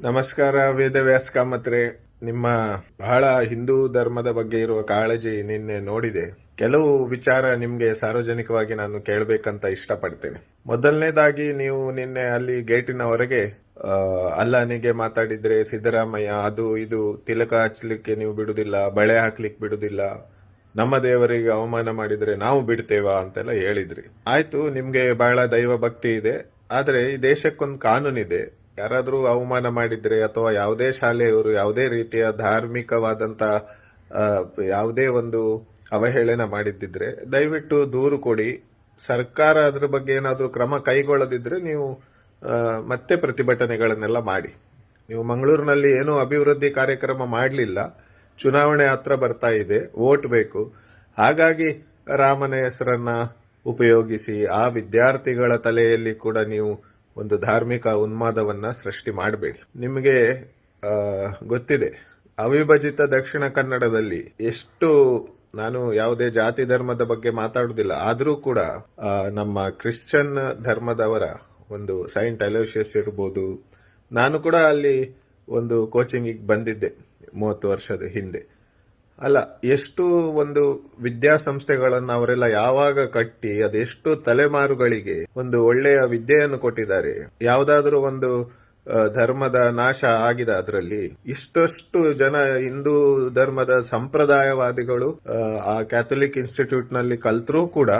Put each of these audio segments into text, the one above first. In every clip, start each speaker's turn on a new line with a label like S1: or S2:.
S1: ನಮಸ್ಕಾರ ವೇದವ್ಯಾಸ ಕಾಮತ್ರೆ ನಿಮ್ಮ ಬಹಳ ಹಿಂದೂ ಧರ್ಮದ ಬಗ್ಗೆ ಇರುವ ಕಾಳಜಿ ನಿನ್ನೆ ನೋಡಿದೆ. ಕೆಲವು ವಿಚಾರ ನಿಮಗೆ ಸಾರ್ವಜನಿಕವಾಗಿ ನಾನು ಕೇಳಬೇಕಂತ ಇಷ್ಟಪಡ್ತೇನೆ. ಮೊದಲನೇದಾಗಿ ನೀವು ನಿನ್ನೆ ಅಲ್ಲಿ ಗೇಟಿನ ಹೊರಗೆ ಆ, ಅಲ್ಲನಿಗೆ ಮಾತಾಡಿದ್ರೆ ಸಿದ್ದರಾಮಯ್ಯ ಅದು ಇದು ತಿಲಕ ಹಚ್ಚಲಿಕ್ಕೆ ನೀವು ಬಿಡುದಿಲ್ಲ ಬಳೆ ಹಾಕ್ಲಿಕ್ಕೆ ಬಿಡುದಿಲ್ಲ ನಮ್ಮ ದೇವರಿಗೆ ಅವಮಾನ ಮಾಡಿದ್ರೆ ನಾವು ಬಿಡ್ತೇವಾ ಅಂತೆಲ್ಲ ಹೇಳಿದ್ರಿ. ಆಯ್ತು ನಿಮ್ಗೆ ಬಹಳ ದೈವ ಭಕ್ತಿ ಇದೆ. ಆದ್ರೆ ಈ ದೇಶಕ್ಕೊಂದು ಕಾನೂನಿದೆ. ಯಾರಾದ್ರೂ ಅವಮಾನ ಮಾಡಿದ್ರೆ ಅಥವಾ ಯಾವುದೇ ಶಾಲೆಯವರು ಯಾವುದೇ ರೀತಿಯ ಧಾರ್ಮಿಕವಾದಂಥ ಯಾವುದೇ ಒಂದು ಅವಹೇಳನ ಮಾಡಿದ್ದಿದ್ರೆ ದಯವಿಟ್ಟು ದೂರು ಕೊಡಿ. ಸರ್ಕಾರ ಅದ್ರ ಬಗ್ಗೆ ಏನಾದರೂ ಕ್ರಮ ಕೈಗೊಳ್ಳದಿದ್ರೆ ನೀವು ಮತ್ತೆ ಪ್ರತಿಭಟನೆಗಳನ್ನೆಲ್ಲ ಮಾಡಿ. ನೀವು ಮಂಗಳೂರಿನಲ್ಲಿ ಏನೂ ಅಭಿವೃದ್ಧಿ ಕಾರ್ಯಕ್ರಮ ಮಾಡಲಿಲ್ಲ. ಚುನಾವಣೆ ಹತ್ರ ಬರ್ತಾ ಇದೆ ಓಟ್ ಬೇಕು. ಹಾಗಾಗಿ ರಾಮನ ಹೆಸರನ್ನ ಉಪಯೋಗಿಸಿ ಆ ವಿದ್ಯಾರ್ಥಿಗಳ ತಲೆಯಲ್ಲಿ ಕೂಡ ನೀವು ಒಂದು ಧಾರ್ಮಿಕ ಉನ್ಮಾದವನ್ನು ಸೃಷ್ಟಿ ಮಾಡಬೇಡಿ. ನಿಮಗೆ ಗೊತ್ತಿದೆ, ಅವಿಭಜಿತ ದಕ್ಷಿಣ ಕನ್ನಡದಲ್ಲಿ ಎಷ್ಟು ನಾನು ಯಾವುದೇ ಜಾತಿ ಧರ್ಮದ ಬಗ್ಗೆ ಮಾತಾಡುವುದಿಲ್ಲ, ಆದರೂ ಕೂಡ ನಮ್ಮ ಕ್ರಿಶ್ಚಿಯನ್ ಧರ್ಮದವರ ಒಂದು ಸೈಂಟ್ ಅಲೋಷಿಯಸ್ ಇರ್ಬೋದು. ನಾನು ಕೂಡ ಅಲ್ಲಿ ಒಂದು ಕೋಚಿಂಗಿಗೆ ಬಂದಿದ್ದೆ ಮೂವತ್ತು ವರ್ಷದ ಹಿಂದೆ. ಅಲ್ಲ, ಎಷ್ಟು ಒಂದು ವಿದ್ಯಾಸಂಸ್ಥೆಗಳನ್ನು ಅವರೆಲ್ಲ ಯಾವಾಗ ಕಟ್ಟಿ, ಅದೆಷ್ಟು ತಲೆಮಾರುಗಳಿಗೆ ಒಂದು ಒಳ್ಳೆಯ ವಿದ್ಯೆಯನ್ನು ಕೊಟ್ಟಿದ್ದಾರೆ, ಯಾವುದಾದ್ರೂ ಒಂದು ಧರ್ಮದ ನಾಶ ಆಗಿದೆ ಅದರಲ್ಲಿ, ಇಷ್ಟಷ್ಟು ಜನ ಹಿಂದೂ ಧರ್ಮದ ಸಂಪ್ರದಾಯವಾದಿಗಳು, ಆ ಕ್ಯಾಥೋಲಿಕ್ ಇನ್ಸ್ಟಿಟ್ಯೂಟ್ನಲ್ಲಿ ಕಲ್ತರೂ ಕೂಡ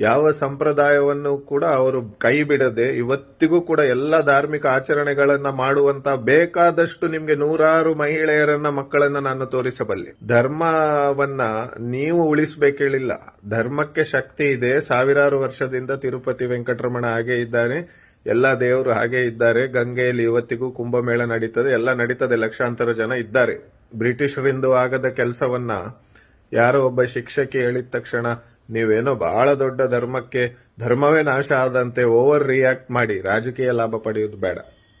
S1: ಯಾವ ಸಂಪ್ರದಾಯವನ್ನು ಕೂಡ ಅವರು ಕೈ ಬಿಡದೆ ಇವತ್ತಿಗೂ ಕೂಡ ಎಲ್ಲ ಧಾರ್ಮಿಕ ಆಚರಣೆಗಳನ್ನ ಮಾಡುವಂತ ಬೇಕಾದಷ್ಟು ನಿಮ್ಗೆ ನೂರಾರು ಮಹಿಳೆಯರನ್ನ, ಮಕ್ಕಳನ್ನ ನಾನು ತೋರಿಸಬಲ್ಲೆ. ಧರ್ಮವನ್ನ ನೀವು ಉಳಿಸಬೇಕೇಳಿಲ್ಲ ಧರ್ಮಕ್ಕೆ ಶಕ್ತಿ ಇದೆ. ಸಾವಿರಾರು ವರ್ಷದಿಂದ ತಿರುಪತಿ ವೆಂಕಟರಮಣ ಹಾಗೆ ಇದ್ದಾನೆ. ಎಲ್ಲ ದೇವರು ಹಾಗೆ ಇದ್ದಾರೆ. ಗಂಗೆಯಲ್ಲಿ ಇವತ್ತಿಗೂ ಕುಂಭಮೇಳ ನಡೀತದೆ. ಎಲ್ಲ ನಡೀತದೆ. ಲಕ್ಷಾಂತರ ಜನ ಇದ್ದಾರೆ. ಬ್ರಿಟಿಷರಿಂದು ಆಗದ ಕೆಲಸವನ್ನ ಯಾರೋ ಒಬ್ಬ ಶಿಕ್ಷಕಿ ಹೇಳಿದ ತಕ್ಷಣ ನೀವೇನೋ ಬಹಳ ದೊಡ್ಡ ಧರ್ಮಕ್ಕೆ, ಧರ್ಮವೇ ನಾಶ ಆದಂತೆ ಓವರ್ ರಿಯಾಕ್ಟ್ ಮಾಡಿ ರಾಜಕೀಯ ಲಾಭ ಪಡೆಯೋದು ಬೇಡ.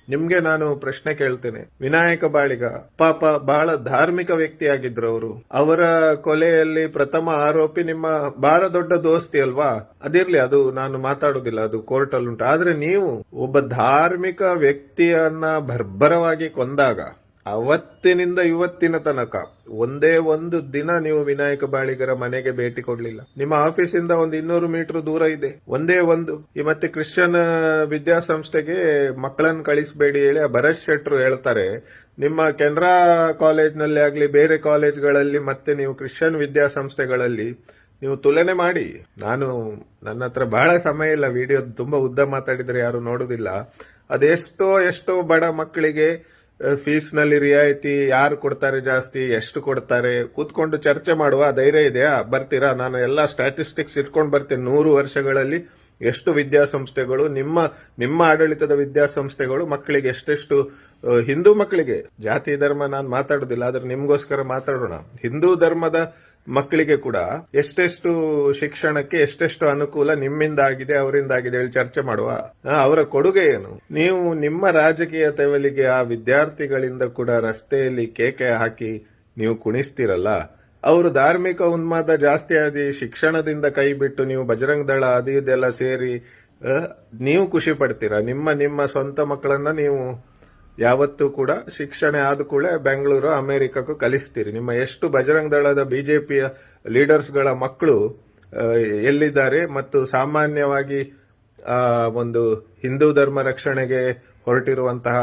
S1: ನಿಮ್ಗೆ ನಾನು ಪ್ರಶ್ನೆ ಕೇಳ್ತೇನೆ. ವಿನಾಯಕ ಬಾಳಿಗ, ಪಾಪ ಬಹಳ ಧಾರ್ಮಿಕ ವ್ಯಕ್ತಿಯಾಗಿದ್ರು ಅವರು. ಅವರ ಕೊಲೆಯಲ್ಲಿ ಪ್ರಥಮ ಆರೋಪಿ ನಿಮ್ಮ ಬಹಳ ದೊಡ್ಡ ದೋಸ್ತಿ ಅಲ್ವಾ? ಅದಿರ್ಲಿ, ಅದು ನಾನು ಮಾತಾಡೋದಿಲ್ಲ, ಅದು ಕೋರ್ಟ್ ಅಲ್ಲಿ ಉಂಟು ಆದ್ರೆ ನೀವು ಒಬ್ಬ ಧಾರ್ಮಿಕ ವ್ಯಕ್ತಿಯನ್ನ ಬರ್ಬರವಾಗಿ ಕೊಂದಾಗ ಅವತ್ತಿನಿಂದ ಇವತ್ತಿನ ತನಕ ಒಂದೇ ಒಂದು ದಿನ ನೀವು ವಿನಾಯಕ ಬಾಳಿಗರ ಮನೆಗೆ ಭೇಟಿ ಕೊಡ್ಲಿಲ್ಲ. ನಿಮ್ಮ ಆಫೀಸಿಂದ ಒಂದು ಇನ್ನೂರು ಮೀಟರ್ ದೂರ ಇದೆ. ಒಂದೇ ಒಂದು. ಈ ಮತ್ತೆ ಕ್ರಿಶ್ಚಿಯನ್ ವಿದ್ಯಾಸಂಸ್ಥೆಗೆ ಮಕ್ಕಳನ್ನು ಕಳಿಸಬೇಡಿ ಹೇಳಿ ಭರತ್ ಶೆಟ್ರು ಹೇಳ್ತಾರೆ, ನಿಮ್ಮ ಕೆನರಾ ಕಾಲೇಜ್ನಲ್ಲಿ ಆಗಲಿ, ಬೇರೆ ಕಾಲೇಜ್ಗಳಲ್ಲಿ ಮತ್ತೆ ನೀವು ಕ್ರಿಶ್ಚಿಯನ್ ವಿದ್ಯಾಸಂಸ್ಥೆಗಳಲ್ಲಿ ನೀವು ತುಲನೆ ಮಾಡಿ. ನಾನು ನನ್ನ ಹತ್ರ ಬಹಳ ಸಮಯ ಇಲ್ಲ ವಿಡಿಯೋ ತುಂಬಾ ಉದ್ದ ಮಾತಾಡಿದ್ರೆ ಯಾರು ನೋಡುದಿಲ್ಲ. ಅದೆಷ್ಟೋ ಎಷ್ಟೋ ಬಡ ಮಕ್ಕಳಿಗೆ ಫೀಸ್ನಲ್ಲಿ ರಿಯಾಯಿತಿ ಯಾರು ಕೊಡ್ತಾರೆ ಜಾಸ್ತಿ, ಎಷ್ಟು ಕೊಡ್ತಾರೆ? ಕೂತ್ಕೊಂಡು ಚರ್ಚೆ ಮಾಡುವ ಧೈರ್ಯ ಇದೆಯಾ ಬರ್ತೀರಾ? ನಾನು ಎಲ್ಲ ಸ್ಟ್ಯಾಟಿಸ್ಟಿಕ್ಸ್ ಇಟ್ಕೊಂಡು ಬರ್ತೇನೆ. ನೂರು ವರ್ಷಗಳಲ್ಲಿ ಎಷ್ಟು ವಿದ್ಯಾಸಂಸ್ಥೆಗಳು, ನಿಮ್ಮ ನಿಮ್ಮ ಆಡಳಿತದ ವಿದ್ಯಾಸಂಸ್ಥೆಗಳು ಮಕ್ಕಳಿಗೆ ಎಷ್ಟೆಷ್ಟು ಹಿಂದೂ ಮಕ್ಕಳಿಗೆ? ಜಾತಿ, ಧರ್ಮ ನಾನು ಮಾತಾಡೋದಿಲ್ಲ, ಆದ್ರೆ ನಿಮಗೋಸ್ಕರ ಮಾತಾಡೋಣ. ಹಿಂದೂ ಧರ್ಮದ ಮಕ್ಕಳಿಗೆ ಕೂಡ ಎಷ್ಟೆಷ್ಟು ಶಿಕ್ಷಣಕ್ಕೆ ಎಷ್ಟೆಷ್ಟು ಅನುಕೂಲ ನಿಮ್ಮಿಂದ ಆಗಿದೆ ಅವರಿಂದ ಆಗಿದೆ ಹೇಳಿ ಚರ್ಚೆ ಮಾಡುವ ಅವರ ಕೊಡುಗೆ ಏನು? ನೀವು ನಿಮ್ಮ ರಾಜಕೀಯ ತೆವಲಿಗೆ ಆ ವಿದ್ಯಾರ್ಥಿಗಳಿಂದ ಕೂಡ ರಸ್ತೆಯಲ್ಲಿ ಕೇಕೆ ಹಾಕಿ ನೀವು ಕುಣಿಸ್ತಿರಲ್ಲ? ಅವರು ಧಾರ್ಮಿಕ ಉನ್ಮಾದ ಜಾಸ್ತಿ ಆದಿ ಶಿಕ್ಷಣದಿಂದ ಕೈ ಬಿಟ್ಟು ನೀವು ಬಜರಂಗ ದಳ ಅದು ಇದೆಲ್ಲ ಸೇರಿ ನೀವು ಖುಷಿ ಪಡ್ತೀರಾ? ನಿಮ್ಮ ನಿಮ್ಮ ಸ್ವಂತ ಮಕ್ಕಳನ್ನ ನೀವು ಯಾವತ್ತೂ ಕೂಡ ಶಿಕ್ಷಣ ಆದ ಕೂಡ ಬೆಂಗಳೂರು, ಅಮೆರಿಕಕ್ಕೂ ಕಲಿಸ್ತೀರಿ. ನಿಮ್ಮ ಎಷ್ಟು ಬಜರಂಗ ದಳದ ಬಿಜೆಪಿಯ ಲೀಡರ್ಸ್ಗಳ ಮಕ್ಕಳು ಎಲ್ಲಿದ್ದಾರೆ ಮತ್ತು ಸಾಮಾನ್ಯವಾಗಿ ಒಂದು ಹಿಂದೂ ಧರ್ಮ ರಕ್ಷಣೆಗೆ ಹೊರಟಿರುವಂತಹ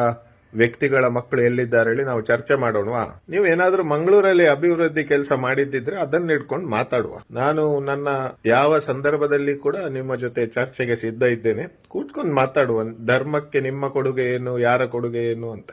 S1: ವ್ಯಕ್ತಿಗಳ ಮಕ್ಕಳು ಎಲ್ಲಿದ್ದಾರೆ ಹೇಳಿ ನಾವು ಚರ್ಚೆ ಮಾಡೋಣವಾ ನೀವು ಏನಾದರೂ ಮಂಗಳೂರಲ್ಲಿ ಅಭಿವೃದ್ಧಿ ಕೆಲಸ ಮಾಡಿದ್ದಿದ್ರೆ ಅದನ್ನ ಇಟ್ಕೊಂಡು ಮಾತಾಡುವ. ನಾನು ನನ್ನ ಯಾವ ಸಂದರ್ಭದಲ್ಲಿ ಕೂಡ ನಿಮ್ಮ ಜೊತೆ ಚರ್ಚೆಗೆ ಸಿದ್ಧ ಇದ್ದೇನೆ. ಕೂತ್ಕೊಂಡು ಮಾತಾಡುವ. ಧರ್ಮಕ್ಕೆ ನಿಮ್ಮ ಕೊಡುಗೆ ಏನು, ಯಾರ ಕೊಡುಗೆ ಏನು ಅಂತ.